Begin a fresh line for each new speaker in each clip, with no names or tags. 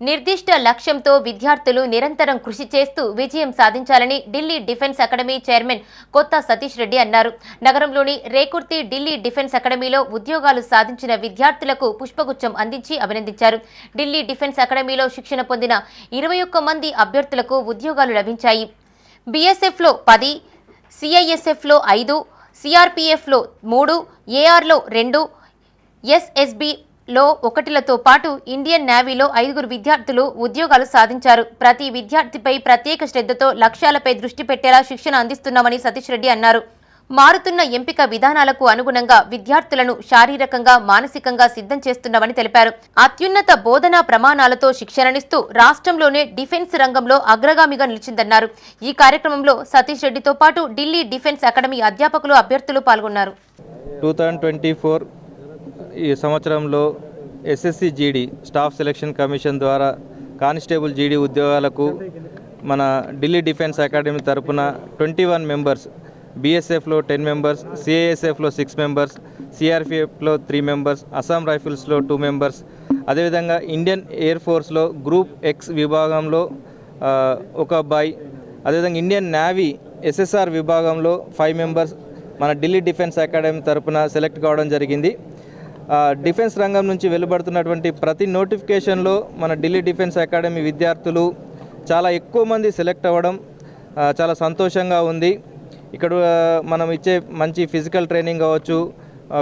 నిర్దిష్ట లక్ష్యంతో విద్యార్థులు నిరంతరం కృషి చేస్తూ విజయం సాధించాలని ఢిల్లీ డిఫెన్స్ అకాడమీ చైర్మన్ కొత్త సతీష్ రెడ్డి అన్నారు. నగరంలోని రేకుర్తి ఢిల్లీ డిఫెన్స్ అకాడమీలో ఉద్యోగాలు సాధించిన విద్యార్థులకు పుష్పగుచ్చం అందించి అభినందించారు. ఢిల్లీ డిఫెన్స్ అకాడమీలో శిక్షణ పొందిన ఇరవై ఒక్క మంది అభ్యర్థులకు ఉద్యోగాలు లభించాయి. బీఎస్ఎఫ్లో పది సిఐఎస్ఎఫ్లో ఐదు సిఆర్పిఎఫ్లో మూడు ఏఆర్లో రెండు ఎస్ఎస్బి లో ఒకటిలతో పాటు ఇండియన్ నేవీలో ఐదుగురు విద్యార్థులు ఉద్యోగాలు సాధించారు. ప్రతి విద్యార్థిపై ప్రత్యేక శ్రద్ధతో లక్ష్యాలపై దృష్టి పెట్టేలా శిక్షణ అందిస్తున్నామని సతీష్ రెడ్డి అన్నారు. మారుతున్న ఎంపిక విధానాలకు అనుగుణంగా విద్యార్థులను శారీరకంగా మానసికంగా సిద్ధం చేస్తున్నామని తెలిపారు. అత్యున్నత బోధనా ప్రమాణాలతో శిక్షణనిస్తూ రాష్ట్రంలోనే డిఫెన్స్ రంగంలో అగ్రగామిగా నిలిచిందన్నారు. ఈ కార్యక్రమంలో సతీష్ రెడ్డితో పాటు ఢిల్లీ డిఫెన్స్ అకాడమీ అధ్యాపకులు అభ్యర్థులు పాల్గొన్నారు.
టూ థౌజండ్ ట్వంటీ ఫోర్ ఈ సంవత్సరంలో SSC GD staff selection commission ద్వారా కానిస్టేబుల్ జీడీ ఉద్యోగాలకు మన ఢిల్లీ డిఫెన్స్ అకాడమీ తరపున ట్వంటీ వన్ మెంబర్స్ బీఎస్ఎఫ్లో టెన్ మెంబర్స్ సిఐఎస్ఎఫ్లో సిక్స్ మెంబర్స్ సిఆర్పిఎఫ్లో త్రీ మెంబర్స్ అస్సాం రైఫిల్స్లో టూ మెంబర్స్. అదేవిధంగా ఇండియన్ ఎయిర్ ఫోర్స్లో గ్రూప్ ఎక్స్ విభాగంలో ఒక అబ్బాయి. అదేవిధంగా ఇండియన్ నేవీ ఎస్ఎస్ఆర్ విభాగంలో ఫైవ్ మెంబర్స్ మన ఢిల్లీ డిఫెన్స్ అకాడమీ తరపున సెలెక్ట్ కావడం జరిగింది. డిఫెన్స్ రంగం నుంచి వెలువడుతున్నటువంటి ప్రతి నోటిఫికేషన్లో మన ఢిల్లీ డిఫెన్స్ అకాడమీ విద్యార్థులు చాలా ఎక్కువ మంది సెలెక్ట్ అవ్వడం చాలా సంతోషంగా ఉంది. ఇక్కడ మనం ఇచ్చే మంచి ఫిజికల్ ట్రైనింగ్ కావచ్చు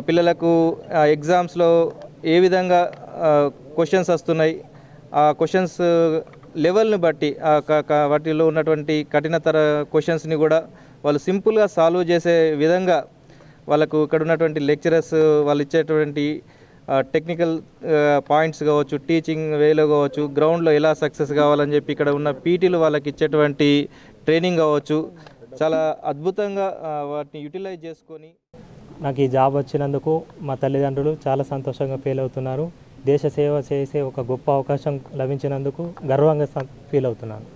పిల్లలకు ఎగ్జామ్స్లో ఏ విధంగా క్వశ్చన్స్ వస్తున్నాయి ఆ క్వశ్చన్స్ లెవెల్ని బట్టి ఆ వాటిలో ఉన్నటువంటి కఠినతర క్వశ్చన్స్ని కూడా వాళ్ళు సింపుల్గా సాల్వ్ చేసే విధంగా వాళ్ళకు ఇక్కడ ఉన్నటువంటి లెక్చరర్స్ వాళ్ళు ఇచ్చేటువంటి టెక్నికల్ పాయింట్స్ కావచ్చు టీచింగ్ వేలో కావచ్చు గ్రౌండ్లో ఎలా సక్సెస్ కావాలని చెప్పి ఇక్కడ ఉన్న పీటీలు వాళ్ళకి ఇచ్చేటువంటి ట్రైనింగ్ కావచ్చు. చాలా అద్భుతంగా వాటిని యూటిలైజ్ చేసుకొని
నాకు ఈ జాబ్ వచ్చినందుకు మా తల్లిదండ్రులు చాలా సంతోషంగా ఫీల్ అవుతున్నారు. దేశ సేవ చేసే ఒక గొప్ప అవకాశం లభించినందుకు గర్వంగా ఫీల్ అవుతున్నాను.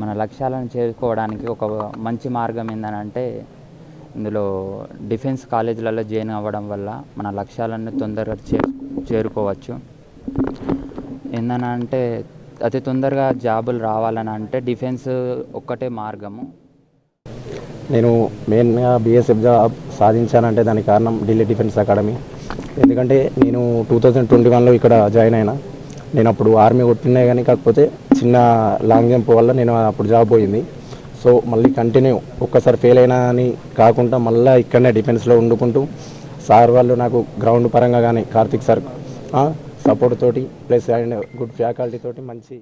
మన లక్ష్యాలను చేరుకోవడానికి ఒక మంచి మార్గం ఏంటంటే ఇందులో డిఫెన్స్ కాలేజీలలో జాయిన్ అవ్వడం వల్ల మన లక్ష్యాలను తొందరగా చే చేరుకోవచ్చు. ఏంటంటే అతి తొందరగా జాబులు రావాలని అంటే డిఫెన్స్ ఒక్కటే మార్గము.
నేను మెయిన్గా బీఎస్ఎఫ్ జాబ్ సాధించానంటే దానికి కారణం ఢిల్లీ డిఫెన్స్ అకాడమీ. ఎందుకంటే నేను టూ థౌజండ్ ట్వంటీ వన్లో ఇక్కడ జాయిన్ అయినా. నేను అప్పుడు ఆర్మీ కొట్టినా కానీ కాకపోతే చిన్న లాంగ్ జంప్ వల్ల నేను అప్పుడు జాబ్ పోయింది. సో మళ్ళీ కంటిన్యూ ఒక్కసారి ఫెయిల్ అయినా అని కాకుండా మళ్ళీ ఇక్కడనే డిఫెన్స్లో వండుకుంటూ సార్ వాళ్ళు నాకు గ్రౌండ్ పరంగా కానీ కార్తిక్ సార్ సపోర్ట్ తోటి ప్లస్ అండ్ గుడ్ ఫ్యాకల్టీ తోటి మంచి